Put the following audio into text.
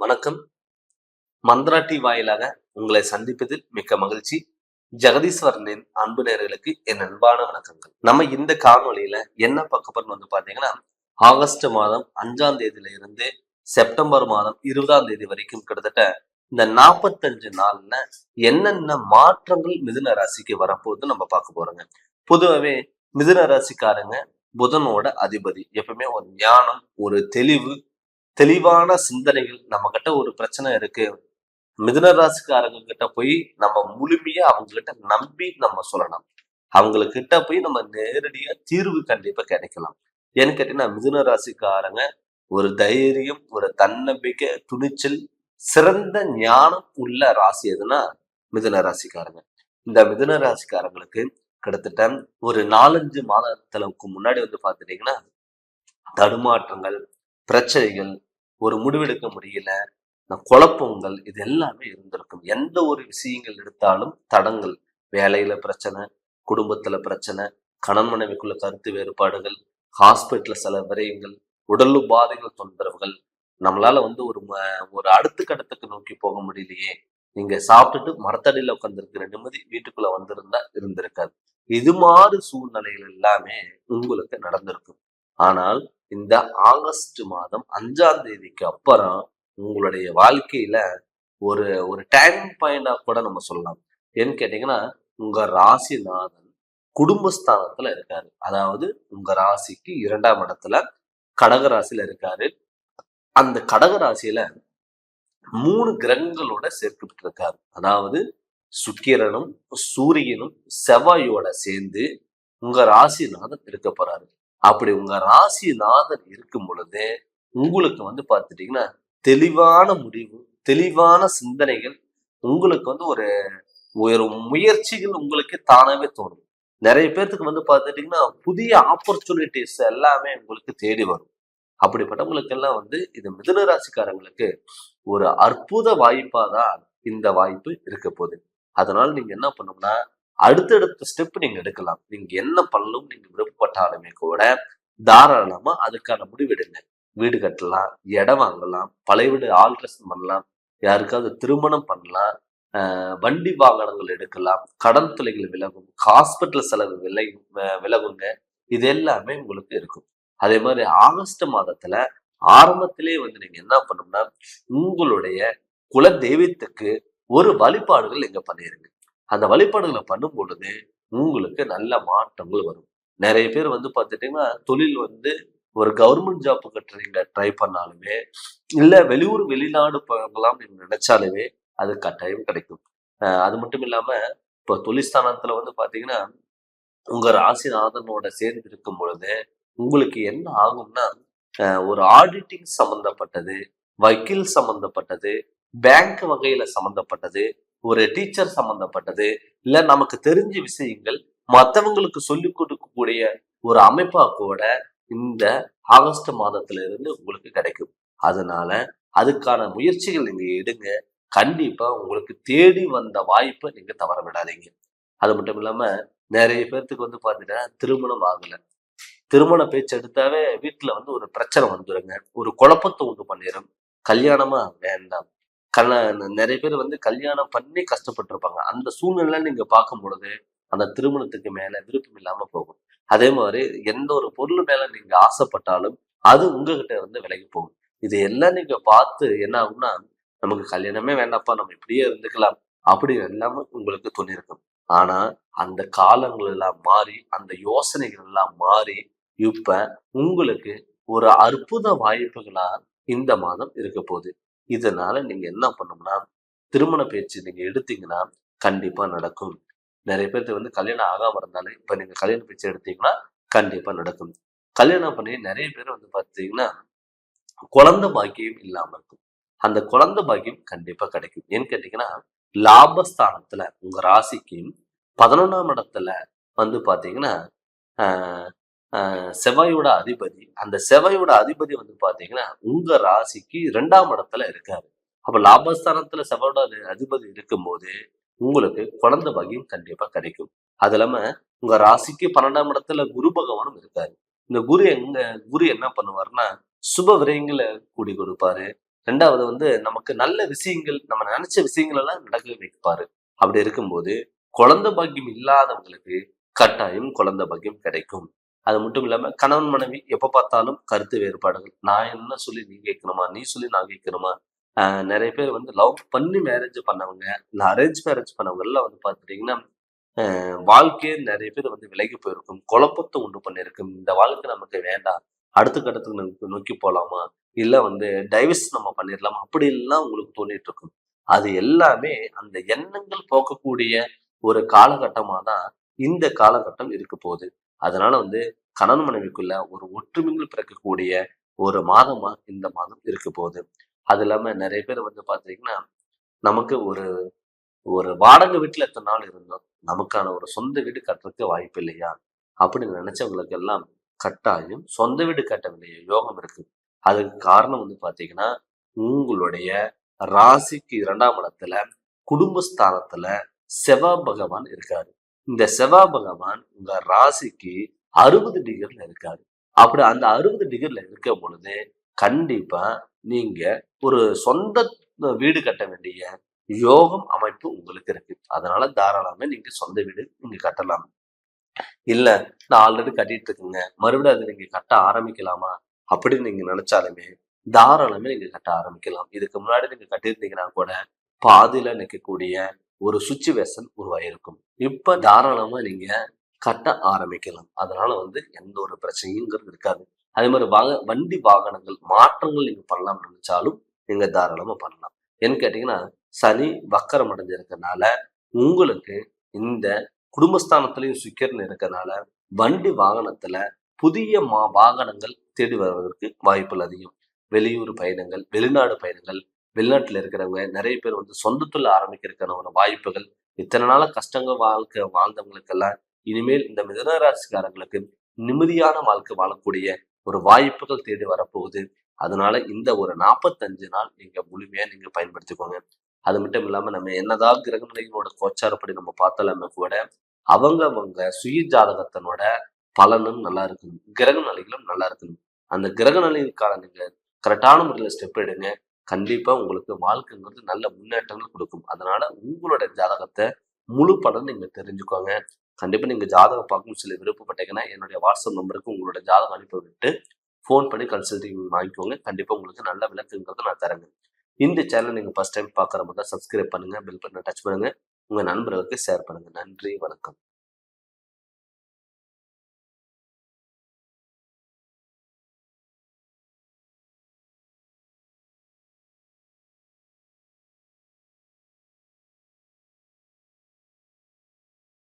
வணக்கம். மந்திராட்டி வாயிலாக உங்களை சந்திப்பதில் மிக்க மகிழ்ச்சி. ஜெகதீஸ்வரனின் அன்பு நேர்களுக்கு என் அன்பான வணக்கங்கள். நம்ம இந்த காணொலியில என்ன பார்க்க வந்து பாத்தீங்கன்னா ஆகஸ்ட் மாதம் அஞ்சாம் தேதியில இருந்து செப்டம்பர் மாதம் இருபதாம் தேதி வரைக்கும் கிட்டத்தட்ட இந்த நாற்பத்தஞ்சு நாள்ல என்னென்ன மாற்றங்கள் மிதுன ராசிக்கு வரப்போகுது நம்ம பார்க்க போறோங்க. பொதுவாகவே மிதுன ராசிக்காரங்க புதனோட அதிபதி. எப்பவுமே ஒரு ஞானம் ஒரு தெளிவு தெளிவான சிந்தனைகள் நம்ம கிட்ட ஒரு பிரச்சனை இருக்கு. மிதுனராசிக்காரங்க கிட்ட போய் நம்ம முழுமையா அவங்க கிட்ட நம்பி நம்ம சொல்லலாம். அவங்கள கிட்ட போய் நம்ம நேரடியா தீர்வு கண்டிப்பா கிடைக்கலாம். ஏன்னு கேட்டீங்கன்னா மிதுனராசிக்காரங்க ஒரு தைரியம் ஒரு தன்னம்பிக்கை துணிச்சல் சிறந்த ஞானம் உள்ள ராசி எதுனா மிதுன ராசிக்காரங்க. இந்த மிதுன ராசிக்காரங்களுக்கு கிட்டத்தட்ட ஒரு நாலஞ்சு மாதத்துக்கு முன்னாடி வந்து பார்த்துட்டீங்கன்னா தடுமாற்றங்கள் பிரச்சனைகள் ஒரு முடிவெடுக்க முடியல இந்த குழப்பங்கள் இது எல்லாமே இருந்திருக்கும். எந்த ஒரு விஷயங்கள் எடுத்தாலும் தடங்கள். வேலையில பிரச்சனை குடும்பத்துல பிரச்சனை கணவன் மனைவிக்குள்ள கருத்து வேறுபாடுகள் ஹாஸ்பிட்டல்ல சில விரயங்கள் உடல் உபாதைகள் தொந்தரவுகள். நம்மளால வந்து ஒரு ம- ஒரு அடுத்த கட்டத்துக்கு நோக்கி போக முடியலையே. நீங்க சாப்பிட்டுட்டு மரத்தடியில உட்காந்துருக்கிற நிம்மதி வீட்டுக்குள்ள வந்திருந்தா இருந்திருக்காது. இது மாதிரி சூழ்நிலைகள் எல்லாமே உங்களுக்கு நடந்திருக்கும். ஆனால் இந்த ஆகஸ்ட் மாதம் அஞ்சாம் தேதிக்கு அப்புறம் உங்களுடைய வாழ்க்கையில ஒரு ஒரு டைம் பாயிண்டா கூட நம்ம சொல்லலாம். ஏன்னு கேட்டீங்கன்னா உங்க ராசிநாதன் குடும்பஸ்தானத்துல இருக்காரு. அதாவது உங்க ராசிக்கு இரண்டாம் இடத்துல கடக ராசியில இருக்காரு. அந்த கடக ராசியில மூணு கிரகங்களோட சேர்க்கப்பட்டிருக்காரு அதாவது சுக்கிரனும் சூரியனும் செவ்வாயோட சேர்ந்து உங்க ராசிநாதன் இருக்க போறாரு. அப்படி உங்க ராசிநாதன் இருக்கும் பொழுது உங்களுக்கு வந்து பார்த்துட்டீங்கன்னா தெளிவான முடிவு தெளிவான சிந்தனைகள் உங்களுக்கு வந்து ஒரு ஒரு முயற்சிகள் உங்களுக்கு தானாகவே தோணும் நிறைய பேர்த்துக்கு வந்து பார்த்துட்டீங்கன்னா புதிய ஆப்பர்ச்சுனிட்டிஸ் எல்லாமே உங்களுக்கு தேடி வரும். அப்படிப்பட்டவங்களுக்கு எல்லாம் வந்து இது மிதுன ராசிக்காரங்களுக்கு ஒரு அற்புத வாய்ப்பாக தான் இந்த வாய்ப்பு இருக்க போகுது. அதனால நீங்க என்ன பண்ணணும்னா அடுத்தடுத்த ஸ்டெப் நீங்க எடுக்கலாம். நீங்க என்ன பண்ணலும் நீங்க விருப்பப்பட்டாலுமே கூட தாராளமா அதுக்கான முடிவெடுங்க. வீடு கட்டலாம் இடம் வாங்கலாம் பழைய வீடு ஆல்ட்ரேஷன் பண்ணலாம் யாருக்காவது திருமணம் பண்ணலாம் வண்டி வாகனங்கள் எடுக்கலாம் கடன் தொலைகள் விலகும் ஹாஸ்பிட்டல் செலவு விலை விலகுங்க. இது எல்லாமே உங்களுக்கு இருக்கும். அதே மாதிரி ஆகஸ்ட் மாதத்துல ஆரம்பத்திலே வந்து நீங்க என்ன பண்ணணும்னா உங்களுடைய குல தெய்வத்துக்கு ஒரு வழிபாடுகள் நீங்க பண்ணிருங்க. அந்த வழிபாடுகளை பண்ணும் பொழுது உங்களுக்கு நல்ல மாற்றங்கள் வரும். நிறைய பேர் வந்து பார்த்துட்டீங்கன்னா தொழில் வந்து ஒரு கவர்மெண்ட் ஜாப் கட்ட ட்ரை பண்ணாலுமே இல்லை வெளியூர் வெளிநாடு போகலாம் நீங்க நினைச்சாலுமே அது கட்டாயம் கிடைக்கும். அது மட்டும் இல்லாமல் இப்போ தொழிற்ஸ்தானத்துல வந்து பார்த்தீங்கன்னா உங்கள் ராசிநாதனோட சேர்ந்து இருக்கும் பொழுது உங்களுக்கு என்ன ஆகும்னா ஒரு ஆடிட்டிங் சம்மந்தப்பட்டது வக்கீல் சம்மந்தப்பட்டது பேங்க் வகையில சம்மந்தப்பட்டது ஒரு டீச்சர் சம்பந்தப்பட்டது இல்ல நமக்கு தெரிஞ்ச விஷயங்கள் மற்றவங்களுக்கு சொல்லிக் கொடுக்கக்கூடிய ஒரு அமைப்பா கூட இந்த ஆகஸ்ட் மாதத்துல இருந்து உங்களுக்கு கிடைக்கும். அதனால அதுக்கான முயற்சிகள் நீங்க எடுங்க. கண்டிப்பா உங்களுக்கு தேடி வந்த வாய்ப்பை நீங்க தவற விடாதீங்க. அது மட்டும் இல்லாம நிறைய பேர்த்துக்கு வந்து பாத்தீங்கன்னா திருமணம் ஆகல. திருமண பேச்சு எடுத்தாவே வீட்டுல வந்து ஒரு பிரச்சனை வந்துருங்க. ஒரு குழப்பத்தை உண்டு பண்ணிடும் கல்யாணமா வேண்டாம். கல நிறைய பேர் வந்து கல்யாணம் பண்ணி கஷ்டப்பட்டிருப்பாங்க. அந்த சூழ்நிலை நீங்க பார்க்கும் பொழுது அந்த திருமணத்துக்கு மேல விருப்பம் இல்லாம போகும். அதே மாதிரி எந்த ஒரு பொருள் மேல நீங்க ஆசைப்பட்டாலும் அது உங்ககிட்ட இருந்து விலகி போகும். இது எல்லாம் நீங்க பார்த்து என்ன ஆகும்னா நமக்கு கல்யாணமே வேண்டாப்பா நம்ம இப்படியே இருந்துக்கலாம். அப்படி எல்லாமே உங்களுக்கு தோணிருக்கும் ஆனா அந்த காலங்கள் எல்லாம் மாறி அந்த யோசனைகள் எல்லாம் மாறி இப்ப உங்களுக்கு ஒரு அற்புத வாய்ப்புகளா இந்த மாதம் இருக்க போகுது. இதனால நீங்க என்ன பண்ணணும்னா திருமண பேச்சு நீங்க எடுத்தீங்கன்னா கண்டிப்பா நடக்கும். நிறைய பேர்த்து வந்து கல்யாணம் ஆகாம இருந்தாலும் இப்ப நீங்க கல்யாண பேச்சு எடுத்தீங்கன்னா கண்டிப்பா நடக்கும். கல்யாணம் பண்ணி நிறைய பேர் வந்து பார்த்தீங்கன்னா குழந்தை பாக்கியம் இல்லாம இருக்கும். அந்த குழந்தை பாக்கியம் கண்டிப்பா கிடைக்கும். ஏன்னு கேட்டீங்கன்னா லாபஸ்தானத்துல உங்க ராசிக்கு பதினொன்றாம் இடத்துல வந்து பாத்தீங்கன்னா ஆஹ் செவ்வாயோட அதிபதி. அந்த செவ்வாயோட அதிபதி வந்து பாத்தீங்கன்னா உங்க ராசிக்கு இரண்டாம் இடத்துல இருக்காரு. அப்போ லாபஸ்தானத்துல செவ்வாயோட அதி- அதிபதி இருக்கும்போது உங்களுக்கு குழந்தை பாக்கியம் கண்டிப்பா கிடைக்கும். அது இல்லாம உங்க ராசிக்கு பன்னெண்டாம் இடத்துல குரு பகவானும் இருக்காரு. இந்த குரு எங்க குரு என்ன பண்ணுவாருன்னா சுப விரயங்களை கூடி கொடுப்பாரு. ரெண்டாவது வந்து நமக்கு நல்ல விஷயங்கள் நம்ம நினைச்ச விஷயங்கள் எல்லாம் நடக்க வைப்பாரு. அப்படி இருக்கும்போது குழந்தை பாக்கியம் இல்லாதவங்களுக்கு கட்டாயம் குழந்தை பாக்கியம் கிடைக்கும். அது மட்டும் இல்லாமல் கணவன் மனைவி எப்போ பார்த்தாலும் கருத்து வேறுபாடுகள். நான் என்ன சொல்லி நீ கேட்கணுமா? நீ சொல்லி நான் கேட்கணுமா? நிறைய பேர் வந்து லவ் பண்ணி மேரேஜ் பண்ணவங்க இல்லை அரேஞ்ச் மேரேஜ் பண்ணவங்கெல்லாம் வந்து பார்த்துட்டிங்கன்னா வாழ்க்கையே நிறைய பேர் வந்து விலகி போயிருக்கும். குழப்பத்தை உண்டு பண்ணியிருக்கும். இந்த வாழ்க்கை நமக்கு வேண்டாம். அடுத்த கட்டத்துக்கு நமக்கு நோக்கி போகலாமா இல்லை வந்து டைவர்ஸ் நம்ம பண்ணிடலாமா அப்படி எல்லாம் உங்களுக்கு தோண்டிட்டு இருக்கும் அது எல்லாமே அந்த எண்ணங்கள் போக்கக்கூடிய ஒரு காலகட்டமாக தான் இந்த காலகட்டம் இருக்க போகுது. அதனால வந்து கணவன் மனைவிக்குள்ள ஒரு ஒற்றுமைகள் பிறக்கக்கூடிய ஒரு மாதமா இந்த மாதம் இருக்க போகுது. அது இல்லாம நிறைய பேர் வந்து பாத்தீங்கன்னா நமக்கு ஒரு ஒரு வாடகை வீட்டுல எத்தனை நாள் இருந்தோம்? நமக்கான ஒரு சொந்த வீடு கட்டுறதுக்கு வாய்ப்பு இல்லையா? அப்படின்னு நினைச்சவங்களுக்கு எல்லாம் கட்டாயம் சொந்த வீடு கட்ட வேண்டிய யோகம் இருக்கு. அதுக்கு காரணம் வந்து பாத்தீங்கன்னா உங்களுடைய ராசிக்கு இரண்டாம் இடத்துல குடும்பஸ்தானத்துல செவ்வாய் பகவான் இருக்காரு. இந்த செவ்வாய் பகவான் உங்க ராசிக்கு அறுபது டிகிரில இருக்காரு. அப்படி அந்த அறுபது டிகிரில இருக்க பொழுது கண்டிப்பா நீங்க ஒரு சொந்த வீடு கட்ட வேண்டிய யோகம் அமைப்பு உங்களுக்கு இருக்கு. அதனால தாராளமே நீங்க சொந்த வீடு நீங்க கட்டலாம். இல்ல நான் ஆல்ரெடி கட்டிட்டு இருக்குங்க. மறுபடியும் அதை நீங்க கட்ட ஆரம்பிக்கலாமா? அப்படின்னு நீங்க நினைச்சாலுமே தாராளமே நீங்க கட்ட ஆரம்பிக்கலாம். இதுக்கு முன்னாடி நீங்க கட்டியிருந்தீங்கன்னா கூட பாதியில நிற்கக்கூடிய ஒரு சுச்சுவேஷன் உருவாயிருக்கும். இப்ப தாராளமா நீங்க கட்ட ஆரம்பிக்கலாம். அதனால வந்து எந்த ஒரு பிரச்சனையும் இருக்காது. அதே மாதிரி வாக வண்டி வாகனங்கள் மாற்றங்கள் நீங்க பண்ணலாம் நினைச்சாலும் நீங்க தாராளமா பண்ணலாம். ஏன்னு கேட்டீங்கன்னா சனி வக்கரம் அடைஞ்சிருக்கனால உங்களுக்கு இந்த குடும்பஸ்தானத்திலையும் சுக்கிரன் இருக்கனால வண்டி வாகனத்துல புதிய மா வாகனங்கள் தேடி வருவதற்கு வாய்ப்புகள் அதிகம். வெளியூர் பயணங்கள் வெளிநாடு பயணங்கள் வெளிநாட்டில் இருக்கிறவங்க நிறைய பேர் வந்து சொந்த தொழில் ஆரம்பிக்கிறதுக்கான ஒரு வாய்ப்புகள் இத்தனை நாள கஷ்டங்கள் வாழ்க்கை வாழ்ந்தவங்களுக்கெல்லாம் இனிமேல் இந்த மிதனராசிக்காரங்களுக்கு நிம்மதியான வாழ்க்கை வாழக்கூடிய ஒரு வாய்ப்புகள் தேடி வரப்போகுது. அதனால இந்த ஒரு நாற்பத்தஞ்சு நாள் நீங்க முழுமையா நீங்க பயன்படுத்திக்கோங்க. அது மட்டும் இல்லாம நம்ம என்னதான் கிரகநிலைகளோட கோச்சாரப்படி நம்ம பார்த்தாலுமே கூட அவங்க அவங்க சுய ஜாதகத்தனோட பலனும் நல்லா இருக்கணும். கிரக நிலைகளும் நல்லா இருக்கணும். அந்த கிரக நிலைக்கான நீங்க கரெக்டான முறையில் ஸ்டெப் எடுங்க. கண்டிப்பா உங்களுக்கு வாழ்க்கைங்கிறது நல்ல முன்னேற்றங்கள் கொடுக்கும். அதனால உங்களோட ஜாதகத்தை முழு படம் நீங்க தெரிஞ்சுக்கோங்க. கண்டிப்பா நீங்க ஜாதகம் பார்க்கணும் சில விருப்பப்பட்டீங்கன்னா என்னுடைய வாட்ஸ்அப் நம்பருக்கு உங்களோட ஜாதகம் அனுப்பி விட்டு ஃபோன் பண்ணி கன்சல்டிங் வாங்கிக்கோங்க. கண்டிப்பா உங்களுக்கு நல்ல விளக்குங்கிறத நான் தரேங்க. இந்த சேனல் நீங்க ஃபர்ஸ்ட் டைம் பார்க்குற மாதிரி சப்ஸ்கிரைப் பண்ணுங்க பில் பண்ண டச் பண்ணுங்க. உங்க நண்பர்களுக்கு ஷேர் பண்ணுங்க. நன்றி வணக்கம்.